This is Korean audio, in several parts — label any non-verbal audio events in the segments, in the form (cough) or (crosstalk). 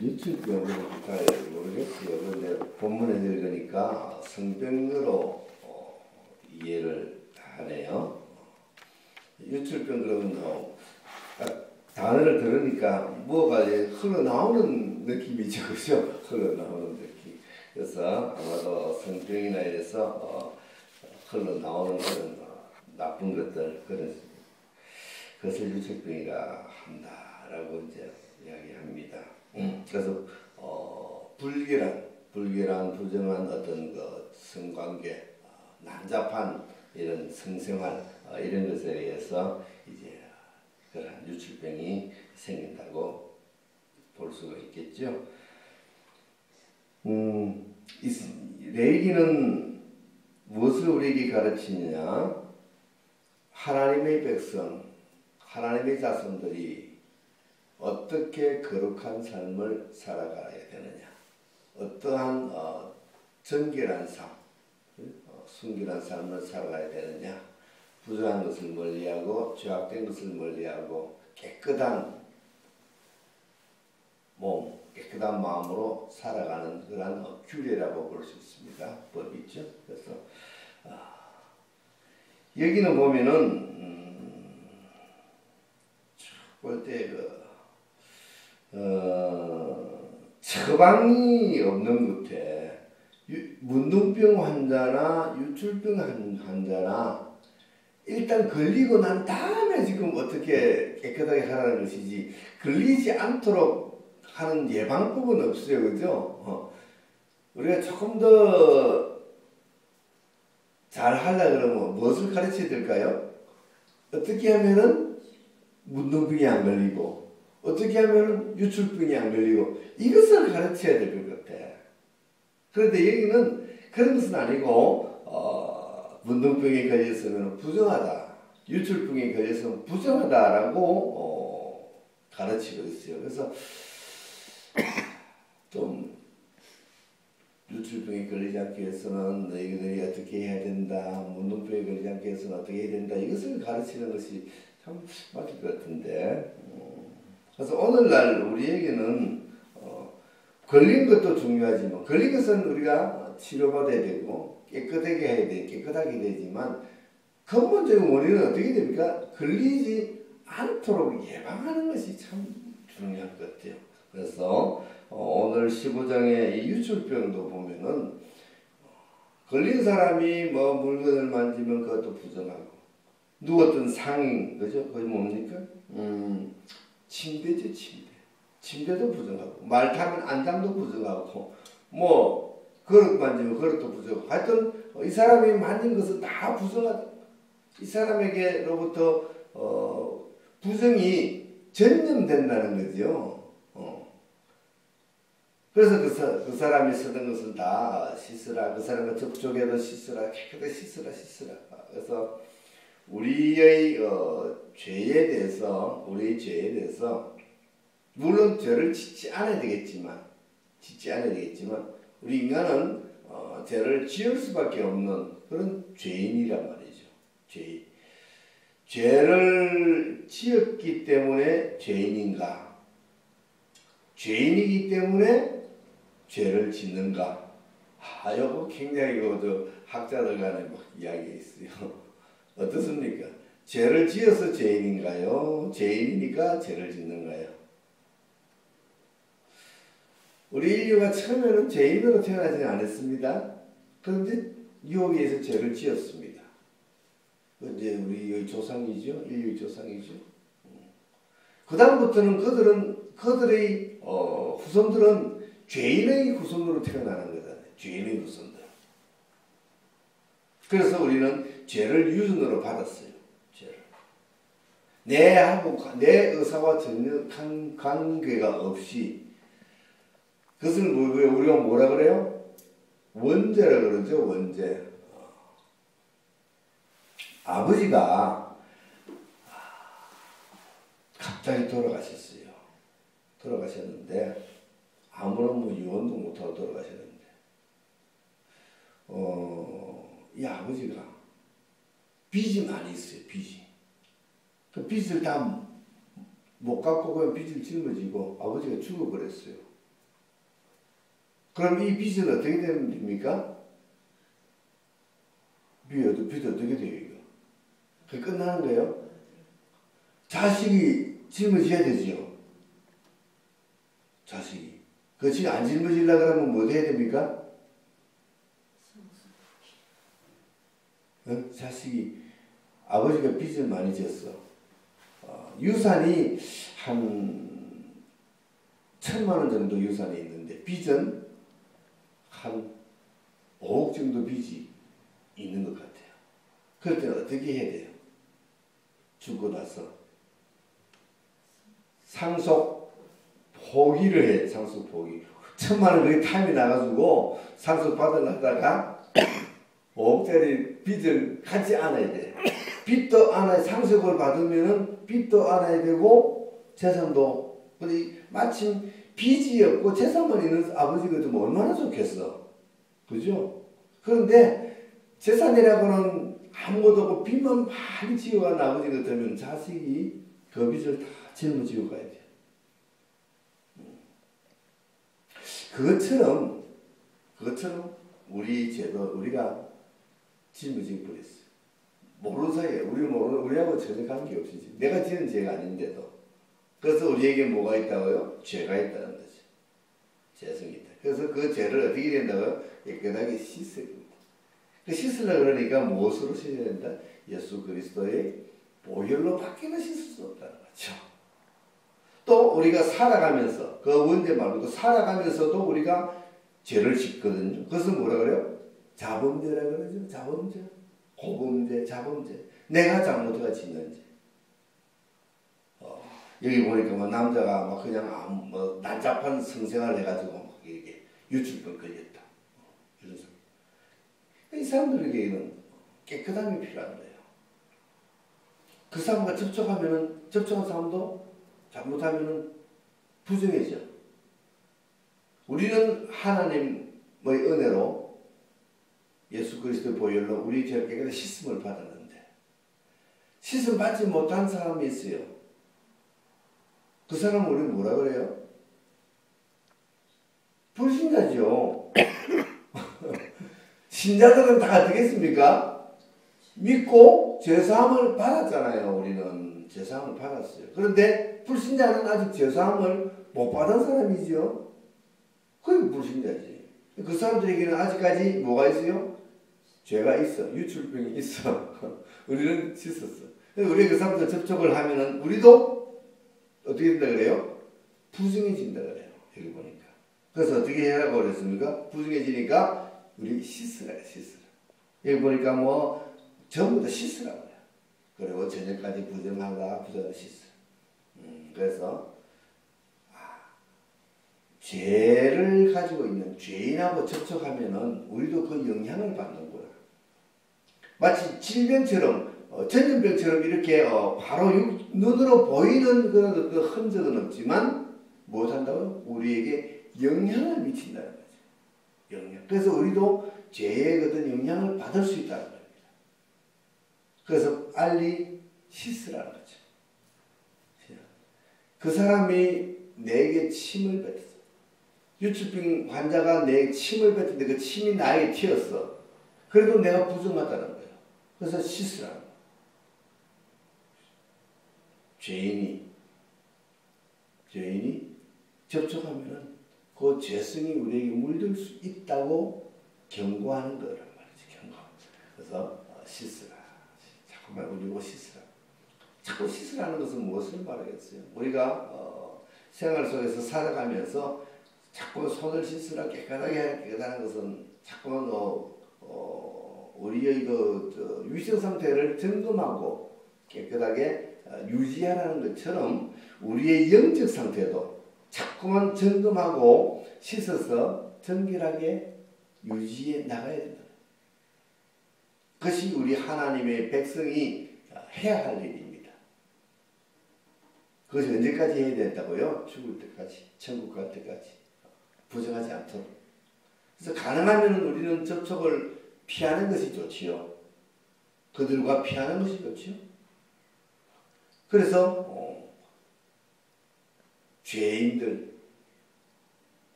유출병은 잘 모르겠어요. 근데 본문에 읽으니까 성병으로 어, 이해를 하네요. 유출병 그러면 어, 딱 단어를 들으니까 뭐가 흘러나오는 느낌이죠. (laughs) 그죠? 흘러나오는 느낌. 그래서 아마도 성병이나 이래서 어, 흘러나오는 그런 어, 나쁜 것들 그런 그것을 유출병이라 한다라고 이제 이야기합니다. 음, 그래서 어, 불길한 불길한 부정한 어떤 그 성관계 어, 난잡한 이런 성생활 어, 이런 것에 의해서 이제 그러한 유출병이 생긴다고 볼 수가 있겠죠. 음, 레이기는 무엇을 우리에게 가르치느냐? 하나님의 백성, 하나님의 자손들이 어떻게 거룩한 삶을 살아가야 되느냐? 어떠한 어, 정결한 삶, 어, 순결한 삶을 살아가야 되느냐? 부정한 것을 멀리하고 죄악된 것을 멀리하고 깨끗한 몸, 깨끗한 마음으로 살아가는 그런 어, 규례라고 볼 수 있습니다. 법이죠. 그래서 아, 여기는 보면은 음, 볼때그 어, 처방이 없는 것에 문둥병 환자나 유출병 환자나 일단 걸리고 난 다음에 지금 어떻게 깨끗하게 하라는 것이지 걸리지 않도록 하는 예방법은 없어요. 그죠? 어. 우리가 조금 더 잘 하려 그러면 무엇을 가르쳐야 될까요? 어떻게 하면은 문둥병이 안 걸리고 어떻게 하면 유출병이 안 걸리고 이것을 가르쳐야 될 것 같아. 그런데 여기는 그런 것은 아니고 어, 문둥병에 걸렸으면 부정하다. 유출병에 걸렸으면 부정하다라고 어, 가르치고 있어요. 그래서 (coughs) 좀 유출병에 걸리지 않기 위해서는 너희들이 어떻게 해야 된다. 문둥병에 걸리지 않기 위해서는 어떻게 해야 된다. 이것을 가르치는 것이 참 맞을 것 같은데 그래서 오늘날 우리에게는 어, 걸린 것도 중요하지만 걸린 것은 우리가 치료받아야 되고 깨끗하게 해야 돼 깨끗하게 되지만 근본적인 원인은 어떻게 됩니까? 걸리지 않도록 예방하는 것이 참 중요할 것 같아요. 그래서 어, 오늘 15장의 이 유출병도 보면은 걸린 사람이 뭐 물건을 만지면 그것도 부정하고 누웠던 상인 그죠? 그게 뭡니까? 음, 침대지 침대. 침대도 부정하고 말 타면 안장도 부정하고 뭐 그릇 만지면 그릇도 부정하고 하여튼 이 사람이 만진 것은 다 부정하다. 이 사람에게로부터 어, 부정이 전염된다는 거죠. 어. 그래서 그, 사, 그 사람이 쓰던 것은 다 씻으라. 그 사람과 접촉해도 씻으라. 깨끗이 씻으라 씻으라. 그래서 우리의 어, 죄에 대해서 우리의 죄에 대해서 물론 죄를 짓지 않아야 되겠지만 짓지 않아야 되겠지만 우리 인간은 어, 죄를 지을 수밖에 없는 그런 죄인이란 말이죠. 죄인. 죄를 지었기 때문에 죄인인가? 죄인이기 때문에 죄를 짓는가? 아, 이거 굉장히 그 학자들 간에 막 이야기가 있어요. 어떻습니까? 죄를 지어서 죄인인가요? 죄인이니까 죄를 짓는가요? 우리 인류가 처음에는 죄인으로 태어나지 않았습니다. 그런데 유혹에 의해서 죄를 지었습니다. 이제 우리 조상이죠. 인류 조상이죠. 그 다음부터는 그들은 그들의 어, 후손들은 죄인의 후손으로 태어나는 거다. 죄인의 후손들. 그래서 우리는 죄를 유전으로 받았어요. 죄를. 내하고 내 의사와 전혀 관계가 없이 그것을 뭐, 우리가 뭐라 그래요? 원죄라 그러죠. 원죄. 아버지가 갑자기 돌아가셨어요. 돌아가셨는데 아무런 뭐 유언도 못하고 돌아가셨는데 어, 이 아버지가 빚이 많이 있어요. 빚이. 그 빚을 다 못 갚고 그냥 빚을 짊어지고 아버지가 죽어버렸어요. 그럼 이 빚은 어떻게 되는 겁니까? 빚, 빚 어떻게 돼요, 이거? 그 끝나는 거예요? 자식이 짊어져야 되지요. 자식이. 그렇지, 안 짊어지려 그러면 뭐 해야 됩니까? 어? 자식이, 아버지가 빚을 많이 졌어. 어, 유산이 한 천만 원 정도 유산이 있는데, 빚은 한 5억 정도 빚이 있는 것 같아요. 그럴 때는 어떻게 해야 돼요? 죽고 나서 상속 포기를 해. 상속 포기. 천만 원 그게 타임이 나가지고 상속 받으려다가 5억짜리 빚을 하지 않아야 돼. 빚도 안아야 상속을 받으면은 빚도 안아야 되고 재산도 근데 마침 빚이 없고 재산만 있는 아버지가 좀 얼마나 좋겠어. 그죠? 그런데 재산이라고는 아무것도 없고 빚만 많이 지어간 아버지 같으면 자식이 그 빚을 다 짊어지고 가야 돼. 그것처럼 그것처럼 우리 제도 우리가 짊어지고 버렸어요. 모르는 사이에 우리 모르는 우리하고 전혀 관계 없이 내가 지은 죄가 아닌데도 그래서 우리에게 뭐가 있다고요? 죄가 있다는 거죠. 죄성이 있다. 그래서 그 죄를 어떻게 된다고요? 깨끗하게 씻어야 됩니다. 그 씻으려 그러니까 무엇으로 씻어야 된다? 예수 그리스도의 보혈로 밖에는 씻을 수 없다는 거죠. 또 우리가 살아가면서 그 문제 말고도 살아가면서도 우리가 죄를 짓거든요. 그것은 뭐라 그래요? 자범죄라 그러죠. 자범죄. 고범죄, 자범죄. 내가 잘못해가 짓는 죄. 어, 여기 보니까 뭐 남자가 막 그냥 아무 뭐 난잡한 성생활 해가지고 막 이렇게 유출병 걸렸다. 이런 사람. 이 사람들에게는 깨끗함이 필요한 거예요. 그 사람과 접촉하면은 접촉한 사람도 잘못하면은 부정해져. 우리는 하나님의 은혜로 예수 그리스도의 보혈로 우리 죄를 깨끗이 씻음을 받았는데 씻음 받지 못한 사람이 있어요. 그 사람 우리 뭐라 그래요? 불신자죠. (laughs) 신자들은 다 어떻겠습니까? 믿고 죄사함을 받았잖아요. 우리는 죄사함을 받았어요. 그런데 불신자는 아직 죄사함을 못 받은 사람이죠. 그게 불신자지. 그 사람들에게는 아직까지 뭐가 있어요? 죄가 있어. 유출병이 있어. (laughs) 우리는 씻었어. 우리 그 사람들 접촉을 하면은 우리도 어떻게 된다 그래요? 부정해진다 그래요. 여기 보니까. 그래서 어떻게 해라고 그랬습니까? 부정해지니까 우리 씻으라, 씻으라. 여기 보니까 뭐 전부 다 씻으라고 해요. 그리고 저녁까지 부정하다, 부정하다 씻으라. 음, 그래서 죄를 가지고 있는 죄인하고 접촉하면은 우리도 그 영향을 받는구나. 마치 질병처럼 어, 전염병처럼 이렇게 어, 바로 육, 눈으로 보이는 그런 어떤 흔적은 없지만 무엇한다고요? 우리에게 영향을 미친다는 거죠. 영향. 그래서 우리도 죄의 어떤 영향을 받을 수 있다는 겁니다. 그래서 알리 씻으라는 거죠. 그 사람이 내게 침을 뱉었어. 유출병 환자가 내 침을 뱉는데 그 침이 나에게 튀었어. 그래도 내가 부정하다는. 그래서 거예요. 죄인이 죄인이 접촉하면은 그 죄성이 우리에게 물들 수 있다고 경고하는 거란 말이지 경고. 그래서 어, 씻으라. 자꾸만 우리고 씻으라. 자꾸 씻으라는 것은 무엇을 말하겠어요? 우리가 어, 생활 속에서 살아가면서 자꾸 손을 씻으라 깨끗하게 깨끗하는 것은 자꾸 어, 어, 우리의 그 위생 상태를 점검하고 깨끗하게 어, 유지하라는 것처럼 우리의 영적 상태도 자꾸만 점검하고 씻어서 정결하게 유지해 나가야 된다. 그것이 우리 하나님의 백성이 해야 할 일입니다. 그것이 언제까지 해야 된다고요? 죽을 때까지, 천국 갈 때까지. 부정하지 않도록. 그래서 가능하면 우리는 접촉을 피하는 것이 좋지요. 그들과 피하는 것이 좋지요. 그래서 어, 죄인들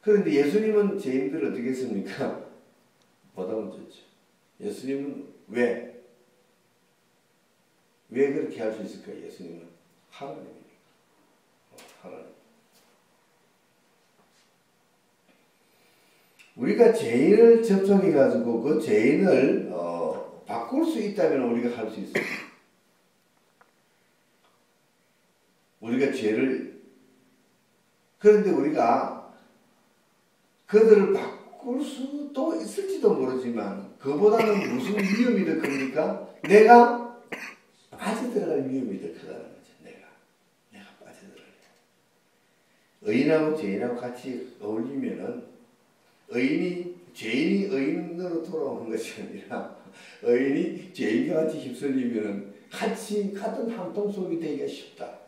그런데 예수님은 죄인들을 어떻게 했습니까? (laughs) 보답은 줬죠. 예수님은 왜? 왜 그렇게 할 수 있을까요? 예수님은 하나님이니까. 어, 하나님. 우리가 죄인을 접촉해 가지고 그 죄인을 어, 바꿀 수 있다면 우리가 할 수 있어요. 우리가 죄를 그런데 우리가 그들을 바꿀 수도 있을지도 모르지만 그보다는 무슨 위험이 더 큽니까? 내가 빠져들어갈 위험이 더 크다는 거죠. 내가 내가 빠져들어갈 의인하고 죄인하고 같이 어울리면은 의인이 죄인이 의인으로 돌아오는 것이 아니라 의인이 죄인과 같이 휩쓸리면은 같이 같은 한통 속이 되기가 쉽다.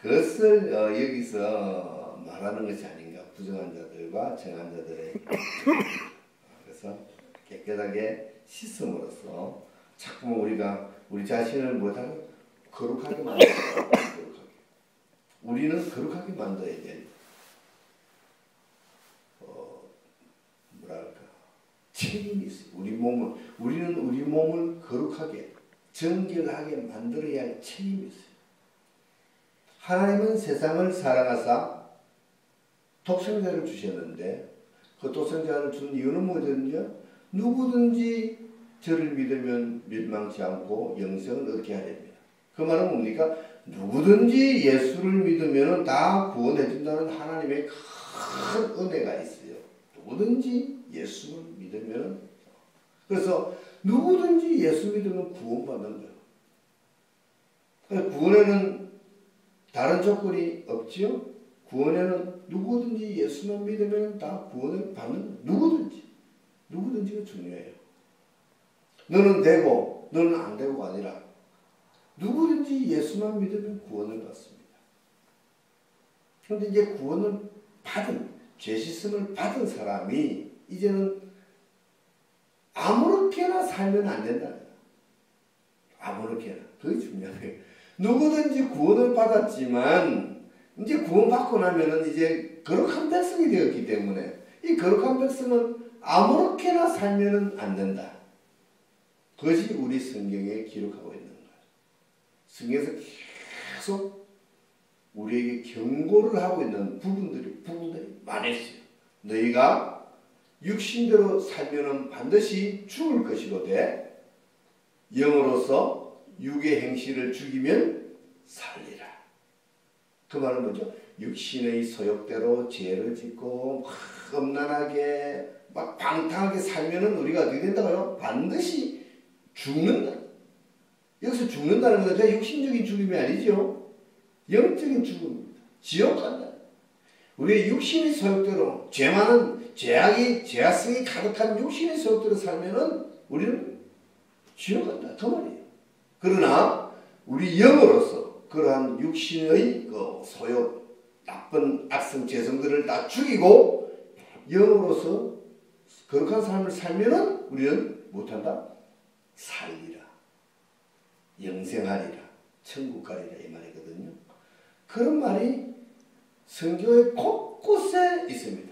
그것을 어, 여기서 말하는 것이 아닌가 부정한 자들과 정한 자들의 (laughs) 그래서 깨끗하게 씻음으로써 자꾸 우리가 우리 자신을 못하고 거룩하게 만들어 (laughs) 거룩하게 우리는 거룩하게 만들어야 돼. 어, 뭐랄까 책임이 있어. 우리 몸을 우리는 우리 몸을 거룩하게 정결하게 만들어야 할 책임이 있어요. 하나님은 세상을 사랑하사 독생자를 주셨는데 그 독생자를 준 이유는 뭐든요? 누구든지 저를 믿으면 멸망치 않고 영생을 얻게 하렵니다. 그 말은 뭡니까? 누구든지 예수를 믿으면 다 구원해 준다는 하나님의 큰 은혜가 있어요. 누구든지 예수를 믿으면 그래서 누구든지 예수 믿으면 구원받는 거예요. 구원에는 다른 조건이 없지요? 구원에는 누구든지 예수만 믿으면 다 구원을 받는 누구든지 누구든지가 중요해요. 너는 되고 너는 안 되고가 아니라 누구든지 예수만 믿으면 구원을 받습니다. 그런데 이제 구원을 받은 죄 씻음을 받은 사람이 이제는 아무렇게나 살면 안 된다. 아무렇게나. 그게 중요한 거예요. 누구든지 구원을 받았지만 이제 구원받고 나면은 이제 거룩한 백성이 되었기 때문에 이 거룩한 백성은 아무렇게나 살면은 안 된다. 그것이 우리 성경에 기록하고 있는 거예요. 성경에서 계속 우리에게 경고를 하고 있는 부분들이 부분들이 많았어요. 너희가 육신대로 살면은 반드시 죽을 것이로되 영으로서 육의 행실을 죽이면 살리라. 그 말은 뭐죠? 육신의 소욕대로 죄를 짓고 막 음란하게 막 방탕하게 살면은 우리가 어떻게 된다고요? 반드시 죽는다. 여기서 죽는다는 것은 육신적인 죽음이 아니죠. 영적인 죽음입니다. 지옥 간다. 우리의 육신의 소욕대로 죄 많은 죄악이 죄악성이 가득한 육신의 소욕대로 살면은 우리는 지옥 간다. 그 말이에요. 그러나 우리 영으로서 그러한 육신의 그 소욕, 나쁜 악성 죄성들을 다 죽이고 영으로서 거룩한 삶을 살면은 우리는 못한다? 살리라. 영생하리라. 천국 가리라 이 말이거든요. 그런 말이 성경의 곳곳에 있습니다.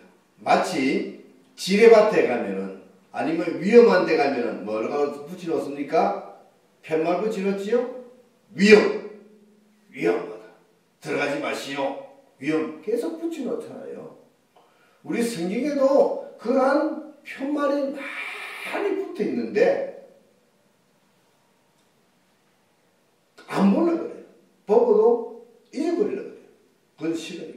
마치 지뢰밭에 가면은 아니면 위험한 데 가면은 뭐라고 붙여놓습니까? 팻말고 지었지요? 위험. 위험하다. 들어가지 마시오. 위험. 계속 붙여놓잖아요. 우리 성경에도 그러한 편말이 많이 붙어 있는데 안 볼라 그래요. 보고도 잊어버리려 그래요. 그건 시간이